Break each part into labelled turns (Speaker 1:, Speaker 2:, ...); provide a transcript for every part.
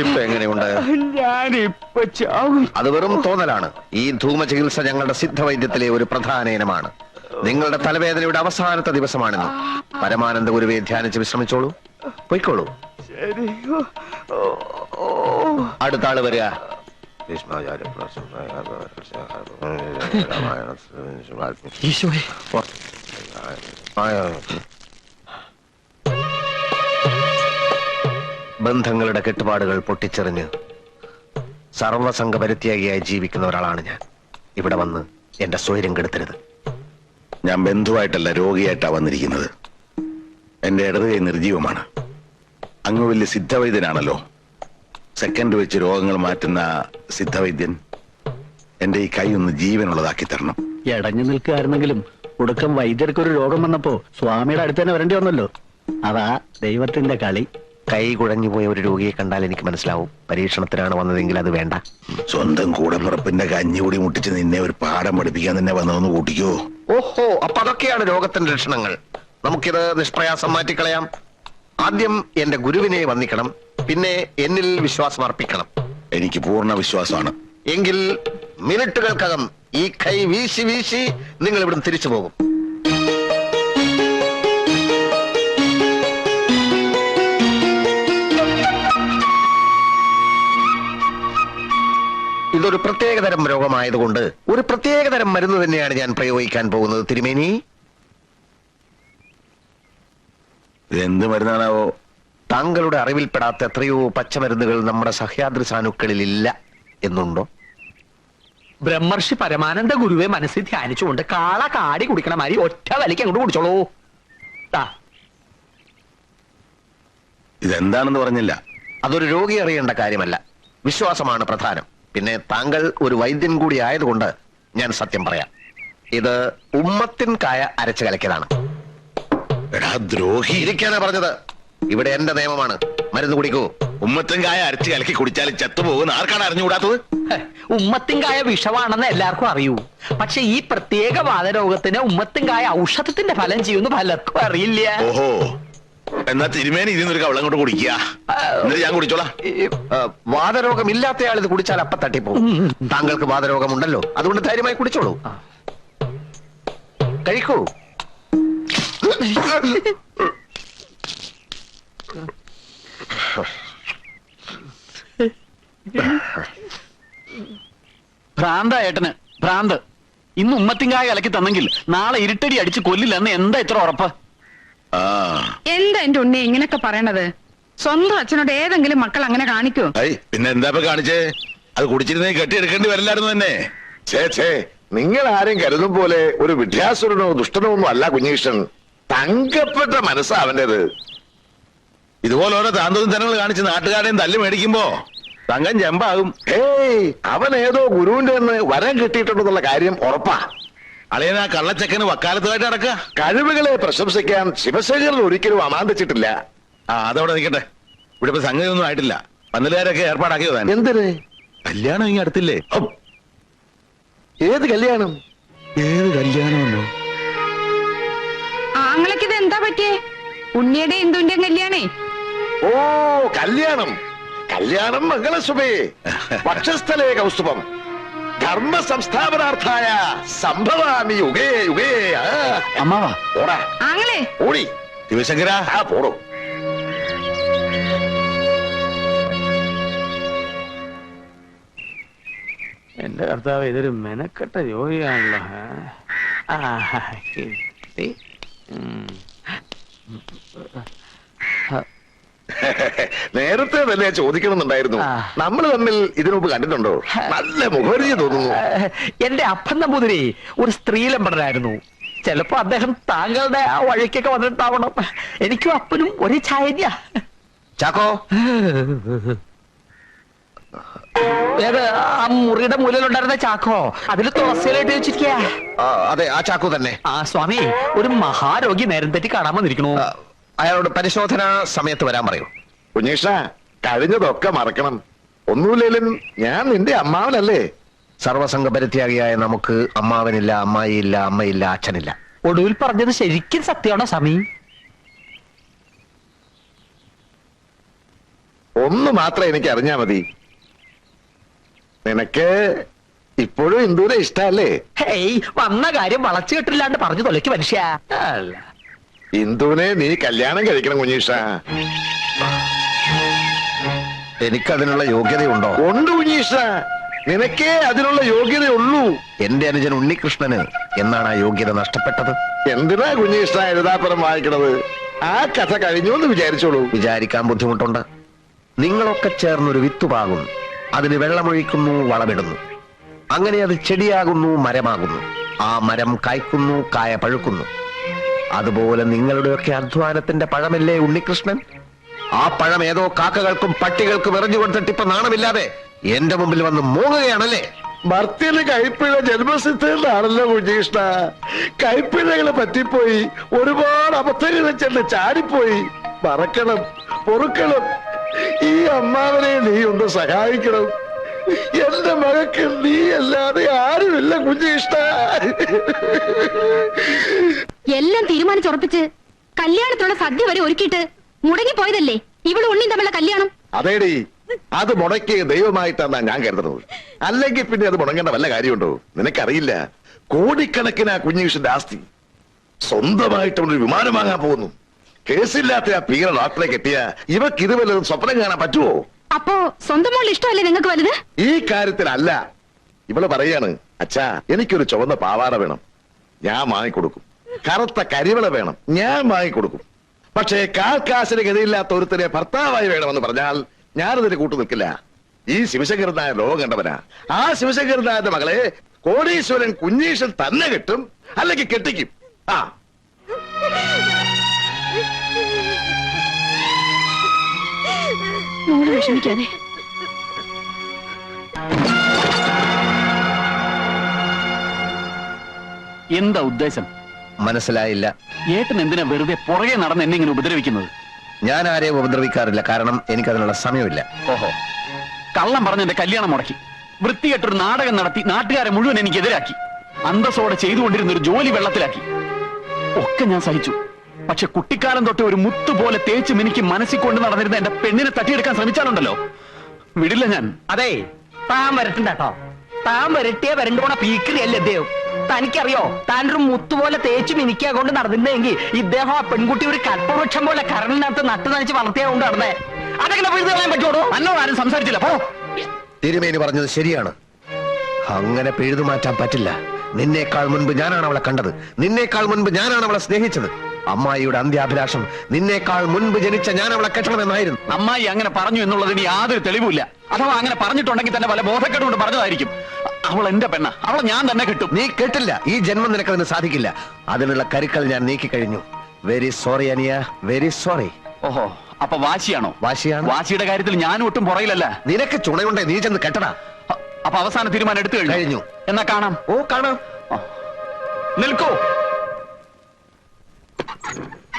Speaker 1: ഇപ്പൊ എങ്ങനെയുണ്ട്
Speaker 2: ഞാനിപ്പൊ ചാവും
Speaker 1: അത് വെറും തോന്നലാണ് ഈ ധൂമ ചികിത്സ ഞങ്ങളുടെ സിദ്ധവൈദ്യത്തിലെ ഒരു പ്രധാന ഇനമാണ് നിങ്ങളുടെ തലവേദനയുടെ അവസാനത്തെ ദിവസമാണെന്ന് പരമാനന്ദ ഗുരുവെ ധ്യാനിച്ച് വിശ്രമിച്ചോളൂ പൊയ്ക്കോളൂ
Speaker 2: ശരി ഓ, ഓ, ഓ.
Speaker 1: അടുത്ത ആൾ വരിക
Speaker 3: ഈശോയെ
Speaker 1: ബന്ധങ്ങളുടെ കെട്ടുപാടുകൾ പൊട്ടിച്ചെറിഞ്ഞ് സർവസംഘ പരിത്യാഗിയായി ജീവിക്കുന്ന ഒരാളാണ് ഞാൻ. ഇവിടെ വന്ന് എന്റെ സ്വൈര്യം കെടുത്തരുത്.
Speaker 4: ഞാൻ ബന്ധുവായിട്ടല്ല രോഗിയായിട്ടാ വന്നിരിക്കുന്നത്. എന്റെ ഇടത് കൈ നിർജീവമാണ്. അങ്ങ് വലിയ സിദ്ധവൈദ്യനാണല്ലോ. സെക്കൻഡ് വെച്ച് രോഗങ്ങൾ മാറ്റുന്ന സിദ്ധവൈദ്യൻ എന്റെ ഈ കൈ ഒന്ന് ജീവനുള്ളതാക്കി തരണം.
Speaker 3: എടഞ്ഞു നിൽക്കുകയായിരുന്നെങ്കിലും ഒടുക്കം വൈദ്യർക്ക് ഒരു രോഗം വന്നപ്പോ സ്വാമിയുടെ അടുത്ത് തന്നെ വരേണ്ടി വന്നല്ലോ. അതാ ദൈവത്തിന്റെ കളി.
Speaker 1: കൈ കുഴഞ്ഞു പോയ ഒരു രോഗിയെ കണ്ടാൽ എനിക്ക് മനസ്സിലാവും. പരീക്ഷണത്തിനാണ് വന്നതെങ്കിൽ അത് വേണ്ട.
Speaker 4: സ്വന്തം കൂടപ്പുറപ്പിന്റെ കഞ്ഞികൂടി മുട്ടിച്ച് നിന്നെ ഒരു പാഠം പഠിപ്പിക്കാൻ തന്നെ വന്നതെന്ന് കൂട്ടിക്കോ.
Speaker 1: ഓഹോ അപ്പൊ അതൊക്കെയാണ് രോഗത്തിന്റെ ലക്ഷണങ്ങൾ. നമുക്കിത് നിഷ്പ്രയാസം മാറ്റിക്കളയാം. ആദ്യം എന്റെ ഗുരുവിനെ വന്ദിക്കണം പിന്നെ എന്നിൽ വിശ്വാസം അർപ്പിക്കണം
Speaker 4: എനിക്ക് പൂർണ വിശ്വാസമാണ്.
Speaker 1: എങ്കിൽ മിനിറ്റുകൾക്കകം ഈ കൈ വീശി വീശി നിങ്ങൾ ഇവിടുന്ന് തിരിച്ചു പോകും. ഇതൊരു പ്രത്യേകതരം രോഗമായതുകൊണ്ട് ഒരു പ്രത്യേകതരം മരുന്ന് തന്നെയാണ് ഞാൻ പ്രയോഗിക്കാൻ പോകുന്നത് തിരുമേനി.
Speaker 4: എന്ത് മരുന്നാണാവോ?
Speaker 1: താങ്കളുടെ അറിവിൽപ്പെടാത്ത എത്രയോ പച്ചമരുന്നുകൾ നമ്മുടെ സഹ്യാദ്രി സാനുക്കളിൽ ഇല്ല എന്നുണ്ടോ?
Speaker 2: ബ്രഹ്മർഷി പരമാനന്ദ ഗുരുവെ മനസ്സിൽ ധ്യാനിച്ചുകൊണ്ട് കാള കാടി കുടിക്കണ മാതിരി ഒറ്റ വലിക്ക് അങ്ങോട്ട് കുടിച്ചോളൂ. ദാ,
Speaker 4: ഇതെന്താണെന്ന് പറഞ്ഞില്ല.
Speaker 1: അതൊരു രോഗി അറിയേണ്ട കാര്യമല്ല. വിശ്വാസമാണ് പ്രധാനം. പിന്നെ താങ്കൾ ഒരു വൈദ്യൻ കൂടി ആയതുകൊണ്ട് ഞാൻ സത്യം പറയാം. ഇത് ഉമ്മത്തിൻ കായ അരച്ചു കലക്കിയതാണ്.
Speaker 4: എടാ ദ്രോഹി.
Speaker 1: ഇരിക്കാനാ പറഞ്ഞത്. ഇവിടെ എന്റെ നിയമമാണ്. മരുന്ന് കുടിക്കൂ.
Speaker 4: ഉമ്മത്തും കായ അരച്ച് കലക്കി കുടിച്ചാൽ ചത്തുപോകുന്ന ആർക്കാണ് അറിഞ്ഞുകൂടാത്തത്?
Speaker 2: ഉമ്മത്തിൻ കായ വിഷമാണെന്ന് എല്ലാവർക്കും അറിയൂ. പക്ഷെ ഈ പ്രത്യേക വാദരോഗത്തിന് ഉമ്മത്തിൻകായ ഔഷധത്തിന്റെ ഫലം ചെയ്യുന്ന പലർക്കും അറിയില്ല.
Speaker 4: ഓഹോ. എന്നാ തിരുമേനി ഇതിന്നൊരു കവളം കൊണ്ട് കുടിക്കുക. എന്നിട്ട് ഞാൻ കുടിച്ചോളാം.
Speaker 1: വാദരോഗം വാതരോഗം ഇല്ലാത്തയാൾ ഇത് കുടിച്ചാൽ അപ്പ തട്ടിപ്പോകും താങ്കൾക്ക് വാതരോഗമുണ്ടല്ലോ. അതുകൊണ്ട് ധൈര്യമായി കുടിച്ചോളൂ. കഴിക്കൂ.
Speaker 3: ഭ്രാന്ത ഏട്ടന്. ഭ്രാന്ത്. ഇന്ന് ഉമ്മത്തിങ്കായ കലക്കി തന്നെങ്കിൽ നാളെ ഇരുട്ടടി അടിച്ച് കൊല്ലില്ലെന്ന് എന്താ ഇത്ര ഉറപ്പ്?
Speaker 5: എന്താ എന്റെ ഉണ്ണി ഇങ്ങനൊക്കെ പറയണത്? സ്വന്തം അച്ഛനോട് ഏതെങ്കിലും മക്കൾ അങ്ങനെ കാണിക്കോ?
Speaker 4: പിന്നെ എന്താ കാണിച്ചേ? അത് കുടിച്ചിരുന്നേ കെട്ടിയെടുക്കേണ്ടി വരില്ലായിരുന്നു തന്നെ.
Speaker 6: ചേ ചേ നിങ്ങൾ ആരും കരുതും പോലെ ഒരു വിദ്യാസുരനോ ദുഷ്ടനോ ഒന്നും അല്ല കുഞ്ഞീഷൻ തങ്കപ്പെട്ട മനസ്സാ അവന്റേത്.
Speaker 4: ഇതുപോലെ ഓരോ താന്തോന്നും തരങ്ങൾ കാണിച്ച് നാട്ടുകാരെയും തല്ലി മേടിക്കുമ്പോ തങ്കം ചെമ്പാകും.
Speaker 6: ഏയ് അവൻ ഏതോ ഗുരുവിന്റെ വരം കിട്ടിയിട്ടുണ്ടെന്നുള്ള കാര്യം ഉറപ്പാ.
Speaker 4: അളിയൻ ആ കള്ളച്ചക്കന് വക്കാലത്തുമായിട്ട് നടക്കുക.
Speaker 6: കഴിവുകളെ പ്രശംസിക്കാൻ ശിവശേഖരൻ ഒരിക്കലും അമാന്തിച്ചിട്ടില്ല.
Speaker 4: ആ അതവിടെ നിൽക്കട്ടെ. ഇവിടെ ഇപ്പൊ സംഗതി ഒന്നും ആയിട്ടില്ല. പന്നലുകാരൊക്കെ ഏർപ്പാടാക്കിയോ താൻ
Speaker 6: എന്തിന്?
Speaker 4: കല്യാണം ഇങ്ങനെ അടുത്തില്ലേ?
Speaker 6: ഏത് കല്യാണം?
Speaker 4: ഏത് കല്യാണമല്ലോ
Speaker 5: ആങ്ങളക്ക് ഇത് എന്താ പറ്റിയേ? ഉണ്ണിയുടെ ഇന്ദുവിന്റെയും കല്യാണേ.
Speaker 6: ഓ കല്യാണം. കല്യാണം മംഗളസുമേ പക്ഷസ്ഥലേ കൗസ്തുഭം. ധർമ്മ സംസ്ഥാപനാർത്ഥായ സംഭവാമി യുഗേ യുഗേ.
Speaker 3: അമ്മാവാ.
Speaker 6: ഓടാ.
Speaker 5: ആങ്ങളെ.
Speaker 6: ഓടി.
Speaker 4: ശിവശങ്കര
Speaker 6: ആ പോടോ.
Speaker 2: എന്റെ കർത്താവ് ഇതൊരു മെനക്കെട്ട ജോലിയാണല്ലോ. ആ, കിട്ടി.
Speaker 6: നേരത്തെ തന്നെ ചോദിക്കണമെന്നുണ്ടായിരുന്നു. നമ്മൾ തമ്മിൽ ഇതിനുമുമ്പ് കണ്ടിട്ടുണ്ടോ? നല്ല മുഖപരിചയം തോന്നുന്നു.
Speaker 2: എന്റെ അപ്പൻ നമ്പൂതിരി ഒരു സ്ത്രീലമ്പടനായിരുന്നു ചിലപ്പോ അദ്ദേഹം താങ്കളുടെ ആ വഴിക്കൊക്കെ വന്നിട്ടാവണം എനിക്കും അപ്പനും ഒരേ ചായ
Speaker 1: ചാക്കോ?
Speaker 2: ഏത് ആ മുറിയുടെ മൂലയിലുണ്ടായിരുന്ന ചാക്കോ? അതിൽ തുളസിയിലായിട്ട് വെച്ചിരിക്കുക
Speaker 1: അതെ ആ ചാക്കോ തന്നെ.
Speaker 2: ആ സ്വാമി ഒരു മഹാരോഗി നേരം തെറ്റി കാണാൻ വന്നിരിക്കണു.
Speaker 1: അയാളോട് പരിശോധന സമയത്ത് വരാൻ പറയൂ.
Speaker 6: കുഞ്ഞീഷ കഴിഞ്ഞതൊക്കെ മറക്കണം. ഒന്നുമില്ലേലും ഞാൻ നിന്റെ അമ്മാവനല്ലേ?
Speaker 1: സർവസംഘ പരിത്യാഗിയായ നമുക്ക് അമ്മാവനില്ല അമ്മായിയില്ല അമ്മയില്ല അച്ഛനില്ല.
Speaker 2: ഒടുവിൽ പറഞ്ഞത് ശരിക്കും സത്യമാണോ സമീ
Speaker 6: ഒന്ന് മാത്രം എനിക്ക് അറിഞ്ഞാ മതി. നിനക്ക് ഇപ്പോഴും ഇന്ദൂരെ ഇഷ്ടല്ലേ
Speaker 2: ഹേയ് വന്ന കാര്യം വളച്ചു കെട്ടില്ലാണ്ട് പറഞ്ഞു തൊലയ്ക്ക് മനുഷ്യ.
Speaker 6: ഇന്ദുവിനെ നീ കല്യാണം കഴിക്കണം കുഞ്ഞീഷ.
Speaker 1: എനിക്കതിനുള്ള യോഗ്യതയുണ്ടോ?
Speaker 6: ഉണ്ട് കുഞ്ഞീഷ നിനക്കേ അതിനുള്ള യോഗ്യതയുള്ളൂ.
Speaker 1: എന്റെ അനുജൻ ഉണ്ണികൃഷ്ണന് എന്നാണ് ആ യോഗ്യത നഷ്ടപ്പെട്ടത്?
Speaker 6: എന്തിനാ കുഞ്ഞീഷ എഴുതാപ്പുറം വായിക്കണത്? ആ കഥ കഴിഞ്ഞു എന്ന് വിചാരിച്ചോളൂ.
Speaker 1: വിചാരിക്കാൻ ബുദ്ധിമുട്ടുണ്ട്. നിങ്ങളൊക്കെ ചേർന്നൊരു വിത്തുപാകും. അതിന് വെള്ളമൊഴിക്കുന്നു വളമിടുന്നു. അങ്ങനെ അത് ചെടിയാകുന്നു മരമാകുന്നു. ആ മരം കായ്ക്കുന്നു കായ പഴുക്കുന്നു. അതുപോലെ നിങ്ങളുടെയൊക്കെ അധ്വാനത്തിന്റെ പഴമല്ലേ ഉണ്ണികൃഷ്ണൻ? ആ പഴം ഏതോ കാക്കകൾക്കും പട്ടികൾക്കും എറിഞ്ഞു കൊടുത്തിട്ട് ഇപ്പൊ നാണമില്ലാതെ എന്റെ മുമ്പിൽ വന്ന് മൂങ്ങുകയാണല്ലേ?
Speaker 6: ഭർത്തിന് കൈപ്പിഴ ജന്മസിദ്ധാണല്ലോ കുഞ്ഞീഷ്ണ കൈപ്പിഴകളെ പറ്റിപ്പോയി ഒരുപാട് അബദ്ധങ്ങൾ ചെന്ന് ചാടിപ്പോയി. മറക്കണം പൊറുക്കണം. ഈ അമ്മാവനെ നീ ഒന്ന് സഹായിക്കണം. എന്റെ മകക്ക് നീ അല്ലാതെ ആരുമില്ല കുഞ്ഞീഷ്ണ
Speaker 7: എല്ലാം തീരുമാനിച്ചുറപ്പിച്ച് കല്യാണത്തിനുള്ള സദ്യ വരെ ഒരുക്കിയിട്ട് മുടങ്ങിപ്പോയതല്ലേ? ഇവൾ ഉണ്ണിയും തമ്മിലുള്ള കല്യാണം.
Speaker 6: അതേടി. അത് മുടക്കി ദൈവമായിട്ടാണ് ഞാൻ കരുതുന്നത്. അല്ലെങ്കിൽ പിന്നെ അത് മുടങ്ങേണ്ട വല്ല കാര്യമുണ്ടോ? നിനക്കറിയില്ല. കോടിക്കണക്കിന് ആ കുഞ്ഞീഷിന്റെ ആസ്തി. സ്വന്തമായിട്ട് ഒരു വിമാനം വാങ്ങാൻ പോകുന്നു. കേസില്ലാത്ത ആ പീറ ഡോക്ടറെ കെട്ടിയ ഇവക്ക് ഇത് വല്ലതും സ്വപ്നം കാണാൻ പറ്റുമോ
Speaker 7: അപ്പോ സ്വന്തം മോൾ ഇഷ്ടമല്ലേ നിങ്ങൾക്ക് വലുത്?
Speaker 6: ഈ കാര്യത്തിലല്ല. ഇവൾ പറയാണ് അച്ഛാ എനിക്കൊരു ചുവന്ന പാവാട വേണം. ഞാൻ വാങ്ങിക്കൊടുക്കും. കറുത്ത കരിവള വേണം. ഞാൻ വാങ്ങിക്കൊടുക്കും. പക്ഷേ കാൽക്കാശിന് ഗതിയില്ലാത്ത ഒരുത്തരെ ഭർത്താവായി വേണമെന്ന് പറഞ്ഞാൽ ഞാനതിന് കൂട്ടു നിൽക്കില്ല. ഈ ശിവശങ്കരനായ ലോകം കണ്ടവനാ ആ ശിവശങ്കരനായ മകളെ കോടീശ്വരൻ കുഞ്ഞീശ്വൻ തന്നെ കിട്ടും അല്ലെങ്കിൽ കെട്ടിക്കും. ആ.
Speaker 7: മോൾ വിഷമിക്കാതെ.
Speaker 3: എന്താ ഉദ്ദേശം?
Speaker 1: മനസ്സിലായില്ല.
Speaker 3: ഏട്ടൻ എന്തിനാ വെറുതെ പുറകെ നടന്ന് എന്നെ ഇങ്ങനെ ഉപദ്രവിക്കുന്നത്?
Speaker 1: ഞാൻ ആരെയും ഉപദ്രവിക്കാറില്ല കാരണം എനിക്കതിനുള്ള സമയമില്ല.
Speaker 3: ഓഹോ. കള്ളം പറഞ്ഞ് എന്റെ കല്യാണം മുടക്കി. വൃത്തികെട്ടൊരു നാടകം നടത്തി നാട്ടുകാരെ മുഴുവൻ എനിക്കെതിരാക്കി അന്തസ്സോടെ ചെയ്തുകൊണ്ടിരുന്ന ഒരു ജോലി വെള്ളത്തിലാക്കി. ഒക്കെ ഞാൻ സഹിച്ചു. പക്ഷെ കുട്ടിക്കാലം തൊട്ട് ഒരു മുത്തു പോലെ തേച്ച് മിനിക്ക് മനസ്സിൽ കൊണ്ട് നടന്നിരുന്ന എന്റെ പെണ്ണിനെ തട്ടിയെടുക്കാൻ ശ്രമിച്ചാലുണ്ടല്ലോ? വിടില്ല ഞാൻ.
Speaker 2: അതെ താൻ വരട്ടണ്ട താൻ വരട്ടിയ വരണ്ടോണ പീക്കറിയല്ലേ ഇദ്ദേഹം തനിക്കറിയോ? താൻ ഒരു മുത്തുപോലെ തേച്ച് മിനിക്കാ കൊണ്ട് നടന്നിരുന്നെങ്കിൽ ഇദ്ദേഹം ആ പെൺകുട്ടി ഒരു കൽപ്പവൃക്ഷം പോലെ കരളിനകത്ത് നട്ടു നനച്ച് വളർത്തിയാ കൊണ്ട് നടന്നേ. അതെങ്ങനെ പോയി കളയാൻ പറ്റുള്ളൂ
Speaker 3: അല്ലോ ആരും സംസാരിച്ചില്ല. പോ.
Speaker 1: തിരുമേനി പറഞ്ഞത് ശരിയാണ്. അങ്ങനെ പിഴുതു മാറ്റാൻ പറ്റില്ല. നിന്നേക്കാൾ മുൻപ് ഞാനാണ് അവളെ കണ്ടത്. നിന്നേക്കാൾ മുൻപ് ഞാനാണ് അവളെ സ്നേഹിച്ചത്. അമ്മായിയുടെ അന്ത്യാഭിലാഷം നിന്നേക്കാൾ മുൻപ് ജനിച്ച ഞാൻ അവളെ കെട്ടണമെന്നായിരുന്നു.
Speaker 3: അമ്മായി അങ്ങനെ പറഞ്ഞു എന്നുള്ളതിന് യാതൊരു തെളിവില്ല അഥവാ അങ്ങനെ പറഞ്ഞിട്ടുണ്ടെങ്കിൽ തന്നെ വല്ല ബോധക്കെട്ടുകൊണ്ട് പറഞ്ഞതായിരിക്കും. അവൾ എന്റെ പെണ്ണ. അവൾ ഞാൻ തന്നെ കിട്ടും.
Speaker 1: നീ കേട്ടില്ല. ഈ ജന്മം നിനക്ക് അതിന് സാധിക്കില്ല. അതിനുള്ള കരുക്കൾ ഞാൻ നീക്കി കഴിഞ്ഞു. വെരി സോറി അനിയ. വെരി സോറി
Speaker 3: ഓഹോ അപ്പൊ വാശിയാണോ?
Speaker 1: വാശിയാണ്.
Speaker 3: വാശിയുടെ കാര്യത്തിൽ ഞാൻ ഒട്ടും പുറയിലല്ല
Speaker 1: നിനക്ക് ചുണയുണ്ടേ നീ ചെന്ന് കെട്ടടാ.
Speaker 3: അപ്പൊ അവസാന തീരുമാനം എടുത്തു കഴിഞ്ഞു.
Speaker 1: കഴിഞ്ഞു.
Speaker 3: എന്നാ കാണാം.
Speaker 1: ഓ കാണാം.
Speaker 3: നിൽക്കൂ.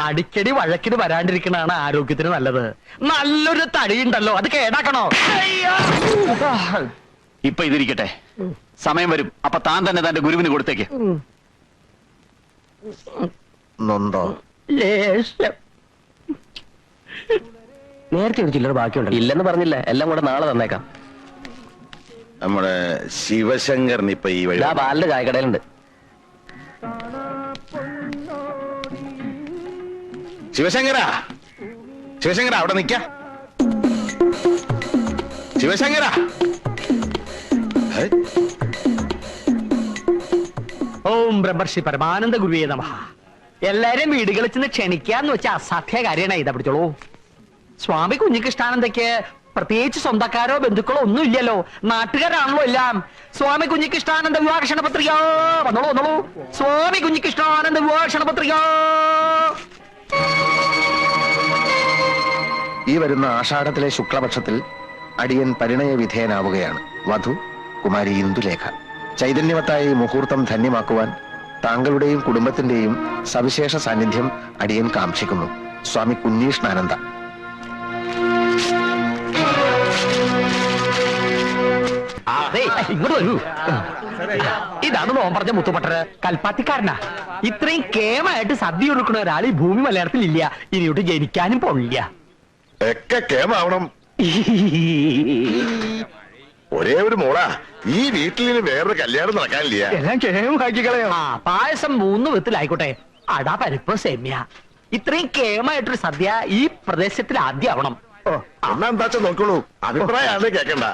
Speaker 2: അടിക്കടി വഴക്കിന് വരാണ്ടിരിക്കണതാണ് ആരോഗ്യത്തിന് നല്ലത്. നല്ലൊരു തടിയുണ്ടല്ലോ അത് കേടാക്കണോ? അയ്യോ!
Speaker 3: ഇപ്പൊ ഇതിരിക്കട്ടെ. സമയം വരും. അപ്പൊ താൻ തന്നെ തന്റെ ഗുരുവിന് കൊടുത്തേക്ക്.
Speaker 1: നൊന്തോ?
Speaker 2: ലേശം. നേരത്തെ ഒരു ചില്ലറ ബാക്കിയുണ്ട് ഇല്ലെന്ന് പറഞ്ഞില്ല. എല്ലാം കൂടെ നാളെ തന്നേക്കാം.
Speaker 4: നമ്മുടെ ശിവശങ്കർ ഇപ്പൊ ഈ വഴി
Speaker 2: ഇതാ പാലിന്റെ ചായക്കടയിലുണ്ട്.
Speaker 4: ശിവശങ്കരാ? ശിവശങ്കര അവിടെ നിക്ക ശിവശങ്കരാ? ഹേ?
Speaker 2: ഓം ബ്രഹ്മർഷി പരമാനന്ദ ഗുരുവേ നമ. എല്ലാരെയും വീടുകളിൽ ചെന്ന് ക്ഷണിക്കാന്ന് വെച്ച അസാധ്യ കാര്യമാണ് ഇതാ പിടിച്ചോളൂ. സ്വാമി കുഞ്ഞികൃഷ്ണാനന്ദയ്ക്ക് പ്രത്യേകിച്ച് സ്വന്തക്കാരോ ബന്ധുക്കളോ ഒന്നും ഇല്ലല്ലോ. നാട്ടുകാരാണല്ലോ എല്ലാം. സ്വാമി കുഞ്ഞികൃഷ്ണാനന്ദ വിവാഹക്ഷണ പത്രിക വന്നോളൂ വന്നോളൂ. സ്വാമി കുഞ്ഞികൃഷ്ണാനന്ദ വിവാഹക്ഷണ പത്രിക
Speaker 1: ഈ വരുന്ന ആഷാഢത്തിലെ ശുക്ലപക്ഷത്തിൽ അടിയൻ പരിണയ വിധേയനാവുകയാണ് വധു കുമാരി ഇന്ദുലേഖ. ചൈതന്യവത്തായ ഈ മുഹൂർത്തം ധന്യമാക്കുവാൻ താങ്കളുടെയും കുടുംബത്തിന്റെയും സവിശേഷ സാന്നിധ്യം അടിയൻ കാക്ഷിക്കുന്നു. സ്വാമി കുഞ്ഞീഷ്ണാനന്ദ.
Speaker 2: അതെ ഇങ്ങോട്ട് വരൂ. ഇതാണ് നോൻ പറഞ്ഞ മുത്തുപട്ടര്. കൽപ്പാത്തിക്കാരനാ. ഇത്രയും കേമായിട്ട് സദ്യ കൊടുക്കുന്ന ഒരാൾ ഈ ഭൂമി മലയാളത്തിൽ ഇല്ല ഇനിയോട്ട് ജനിക്കാനും പോണില്ല.
Speaker 6: ഒക്കെ കേമാവണം. ഒരേ ഒരു മോളാ. ഈ വീട്ടിൽ ഇനി വേറൊരു കല്യാണം നടക്കാനില്ല.
Speaker 2: എല്ലാം ആ പായസം മൂന്ന് വിധത്തിലായിക്കോട്ടെ. അടാ പരിപ്പ് സേമിയ. ഇത്രയും കേമായിട്ടൊരു സദ്യ ഈ പ്രദേശത്തിൽ ആദ്യമാവണം ആവണം. ഓ.
Speaker 6: എന്നാ എന്താച്ചാ നോക്കോളൂ അഭിപ്രായമാണ് കേക്കണ്ട.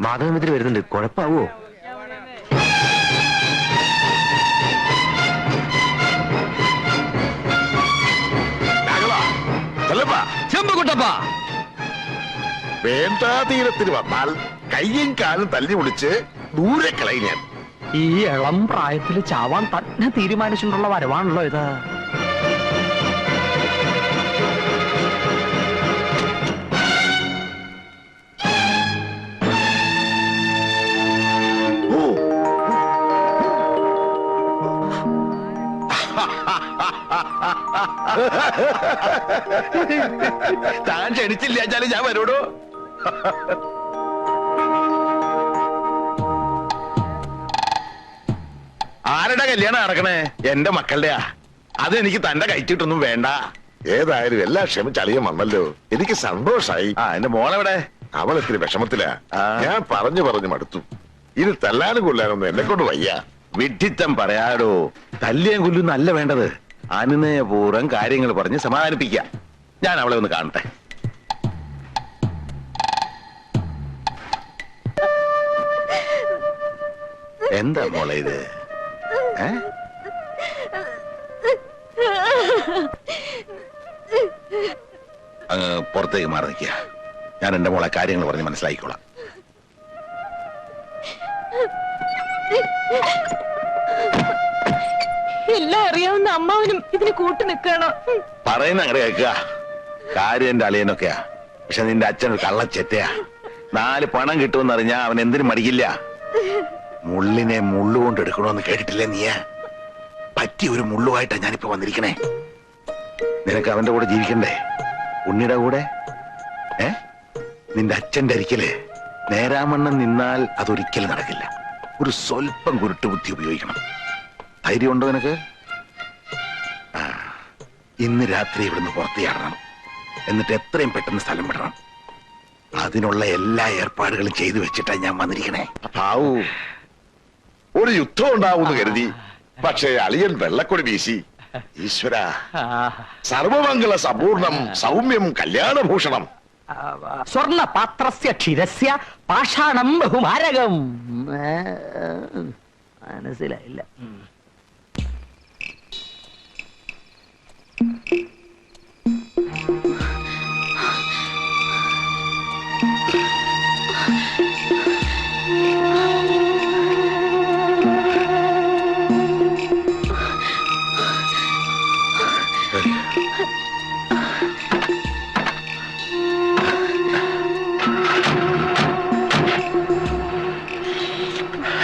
Speaker 1: മാധവമിത്രി വരുന്നുണ്ട്. കുഴപ്പാവോ?
Speaker 6: രാഘവാ, ചെല്ലപ്പാ.
Speaker 2: ചെമ്പുകുട്ടപ്പാ.
Speaker 6: വേണ്ടാ തീരത്തിന് വന്നാൽ കയ്യും കാലും തല്ലി വിളിച്ച് ദൂരെ കളയും ഞാൻ.
Speaker 2: ഈ ഇളം പ്രായത്തിൽ ചാവാൻ തന്നെ തീരുമാനിച്ചിട്ടുള്ള വരവാണല്ലോ ഇത്.
Speaker 6: ഓ. താൻ ക്ഷണിച്ചില്ല ഞാൻ വരൂടോ? ആരുടെ കല്യാണം നടക്കണേ? എന്റെ മക്കളുടെയാ. അത് എനിക്ക് തന്റെ കഴിച്ചിട്ടൊന്നും വേണ്ട. ഏതായാലും എല്ലാം ക്ഷമിച്ചളിയൻ വന്നല്ലോ. എനിക്ക് സന്തോഷായി. ആ എന്റെ മോളെവിടെ? അവൾ ഇത്തിരി വിഷമത്തിലാ. ഞാൻ പറഞ്ഞു പറഞ്ഞു മടുത്തു. ഇത് തല്ലാനും കൊല്ലാനൊന്നും എന്നെ കൊണ്ട് വയ്യ.
Speaker 4: വിഡ്ഢിത്തം പറയാടോ. തല്ലിയാൻ കൊല്ലുന്നല്ല വേണ്ടത്. അനുനയപൂർവം കാര്യങ്ങൾ പറഞ്ഞ് സമാധാനിപ്പിക്കാം. ഞാൻ അവളെ ഒന്ന് കാണട്ടെ. എന്താ മോളെ ഇത്? അങ്ങ് പുറത്തേക്ക് മാറി നിൽക്കുക. ഞാൻ എന്റെ മോളെ കാര്യങ്ങൾ പറഞ്ഞ് മനസ്സിലാക്കിക്കോളാം.
Speaker 8: എല്ലാം അറിയാവുന്ന അമ്മാവനും ഇതിന് കൂട്ടു നിൽക്കണോ
Speaker 4: പറയുന്ന അങ്ങനെ കേൾക്കുക. കാര്യം എന്റെ അളിയനൊക്കെയാ. പക്ഷെ നിന്റെ അച്ഛൻ ഒരു കള്ളച്ചെറ്റയാ. നാല് പണം കിട്ടുമെന്നറിഞ്ഞാ അവൻ എന്തിനും മടിക്കില്ല. മുള്ളിനെ മുള്ളുകൊണ്ട് എടുക്കണമെന്ന് കേട്ടിട്ടില്ലേ നീയാ? പറ്റിയ ഒരു മുള്ളുമായിട്ടാ ഞാനിപ്പോ വന്നിരിക്കണേ. നിനക്ക് അവന്റെ കൂടെ ജീവിക്കണ്ടേ? ഉണ്ണിയുടെ കൂടെ? ഏ? നിന്റെ അച്ഛന്റെ അരിക്കൽ നേരാമണ്ണം നിന്നാൽ അതൊരിക്കലും നടക്കില്ല. ഒരു സ്വല്പം കുരുട്ട് ബുദ്ധി ഉപയോഗിക്കണം. ധൈര്യമുണ്ടോ നിനക്ക്? ഇന്ന് രാത്രി ഇവിടുന്ന് പുറത്തിയാടണം എന്നിട്ട് എത്രയും പെട്ടെന്ന് സ്ഥലം വിടണം. അതിനുള്ള എല്ലാ ഏർപ്പാടുകളും ചെയ്തു വെച്ചിട്ടാ ഞാൻ വന്നിരിക്കണേ.
Speaker 6: ആവൂ ഒരു യുദ്ധം ഉണ്ടാവുമെന്ന് കരുതി. പക്ഷേ അളിയൻ വെള്ളക്കൊടി വീശി. ഈശ്വര. സർവമംഗള സമ്പൂർണം സൗമ്യം കല്യാണഭൂഷണം.
Speaker 2: സ്വർണ പാത്രസ്യ ക്ഷീരസ്യ പാഷാണം ബഹുമാരകം. മനസ്സിലായില്ല.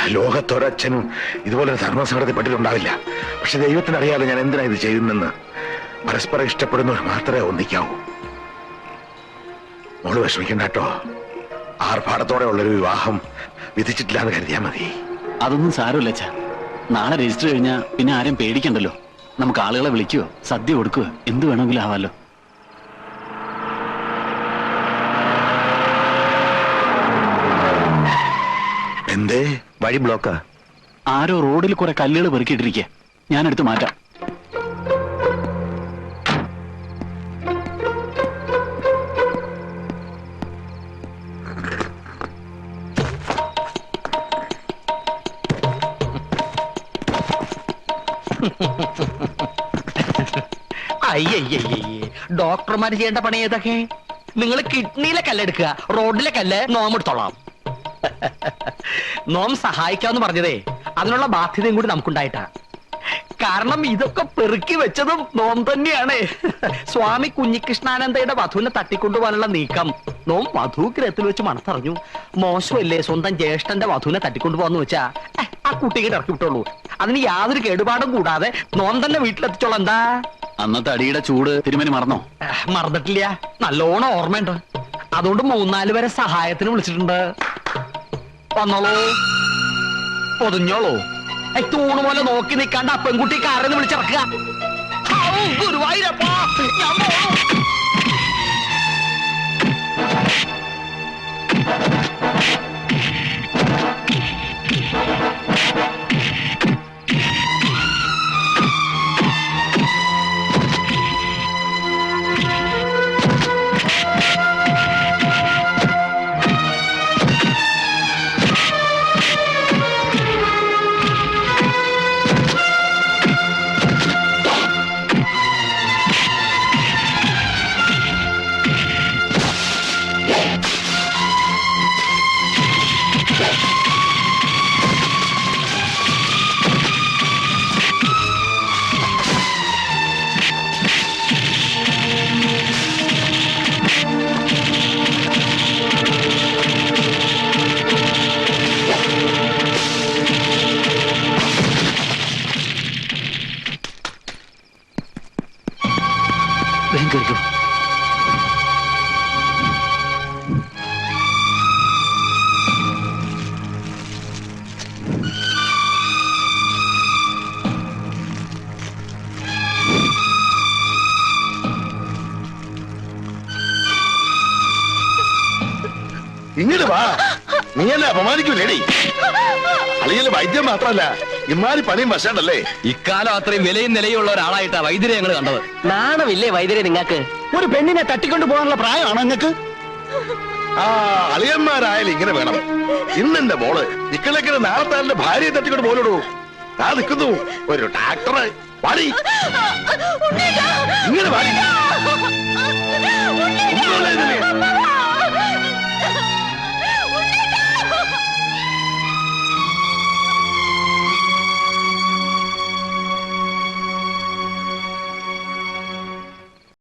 Speaker 4: ലോകത്തൊരച്ഛനും ഇതുപോലെ ധർമ്മസങ്കടത്തിൽ പെട്ടിട്ടുണ്ടാവില്ല പക്ഷെ ദൈവത്തിന് അറിയാതെ ഞാൻ എന്തിനാ ഇത് ചെയ്യുന്നെന്ന് പരസ്പരം ഇഷ്ടപ്പെടുന്നവർ മാത്രമേ ഒന്നിക്കാവൂ. മോൾ വിഷമിക്കണ്ട കേട്ടോ. ആർഭാടത്തോടെ ഉള്ളൊരു വിവാഹം വിധിച്ചിട്ടില്ല എന്ന് കരുതിയാ മതി.
Speaker 3: അതൊന്നും സാരമില്ല അച്ഛാ. നാളെ രജിസ്റ്റർ കഴിഞ്ഞാൽ പിന്നെ ആരും പേടിക്കണ്ടല്ലോ. നമുക്ക് ആളുകളെ വിളിക്കുവോ? സദ്യ കൊടുക്കുവോ? എന്ത് വേണമെങ്കിലും ആവാലോ.
Speaker 4: എന്തേ? വഴി ബ്ലോക്കാ
Speaker 3: ആരോ റോഡിൽ കുറെ കല്ലുകൾ പെറുക്കിയിട്ടിരിക്കുക ഞാനെടുത്ത് മാറ്റാം.
Speaker 2: അയ്യയ്യേ ഡോക്ടർമാർ ചെയ്യേണ്ട പണി ഏതൊക്കെ? നിങ്ങൾ കിഡ്നിയിലെ കല്ലെടുക്കുക റോഡിലെ കല്ല് നോം എടുത്തോളാം നോം സഹായിക്കാന്ന് പറഞ്ഞതേ അതിനുള്ള ബാധ്യതയും കൂടി നമുക്കുണ്ടായിട്ടാ. കാരണം ഇതൊക്കെ പെറുക്കി വെച്ചതും നോം തന്നെയാണ്. സ്വാമി കുഞ്ഞികൃഷ്ണാനന്ദയുടെ വധുവിനെ തട്ടിക്കൊണ്ടുപോകാനുള്ള നീക്കം. നോം വധുഗ്രഹത്തിൽ വെച്ച് മണത്തറിഞ്ഞു. മോശമല്ലേ സ്വന്തം ജ്യേഷ്ഠന്റെ വധുവിനെ തട്ടിക്കൊണ്ടുപോകാന്ന് വെച്ചാ? ആ കുട്ടിയെ ഇറക്കി വിട്ടുള്ളൂ അതിന് യാതൊരു കേടുപാടും കൂടാതെ നോം തന്നെ വീട്ടിലെത്തിച്ചോളാം. എന്താ?
Speaker 3: അന്നത്തെ അടിയുടെ ചൂട് തിരുമനി മറന്നോ?
Speaker 2: മറന്നിട്ടില്ല. നല്ലോണം ഓർമ്മയുണ്ട്. അതുകൊണ്ട് മൂന്നാൽ പേരെ സഹായത്തിന് വിളിച്ചിട്ടുണ്ട്. വന്നോളൂ. പൊതിഞ്ഞോളൂ. തൂണ് പോലെ നോക്കി നിൽക്കാണ്ട് ആ പെൺകുട്ടി കാറിന്ന് വിളിച്ചിറക്കുക. ഗുരുവായൂരപ്പാ,
Speaker 9: വേഗം കേറിക്കോ.
Speaker 6: ഇങ്ങോട്ട് വാ നീ എന്നെ അപമാനിക്കൂലേടി അല്ലെങ്കിൽ വൈദ്യം മാത്രല്ല ഇമാരി പണിയും വശണ്ടല്ലേ
Speaker 3: ഇക്കാലം അത്രയും വിലയും നിലയുള്ള ഒരാളായിട്ടാ വൈദ്യരെ ഞങ്ങൾ കണ്ടത്.
Speaker 9: നാണമില്ലേ വൈദ്യരെ നിങ്ങൾക്ക് ഒരു പെണ്ണിനെ തട്ടിക്കൊണ്ടു പോകാനുള്ള പ്രായമാണോ നിങ്ങൾക്ക്
Speaker 6: ആ അളിയന്മാരായാലും ഇങ്ങനെ വേണം. ഇന്നെന്റെ മോൾ നിക്കണക്കിന് നാളത്താലിന്റെ ഭാര്യയെ തട്ടിക്കൊണ്ട് പോലിടൂ ഞാൻ നിൽക്കുന്നു ഒരു ഡാക്ടറെ വാടി.
Speaker 10: ഇങ്ങനെ വാടി.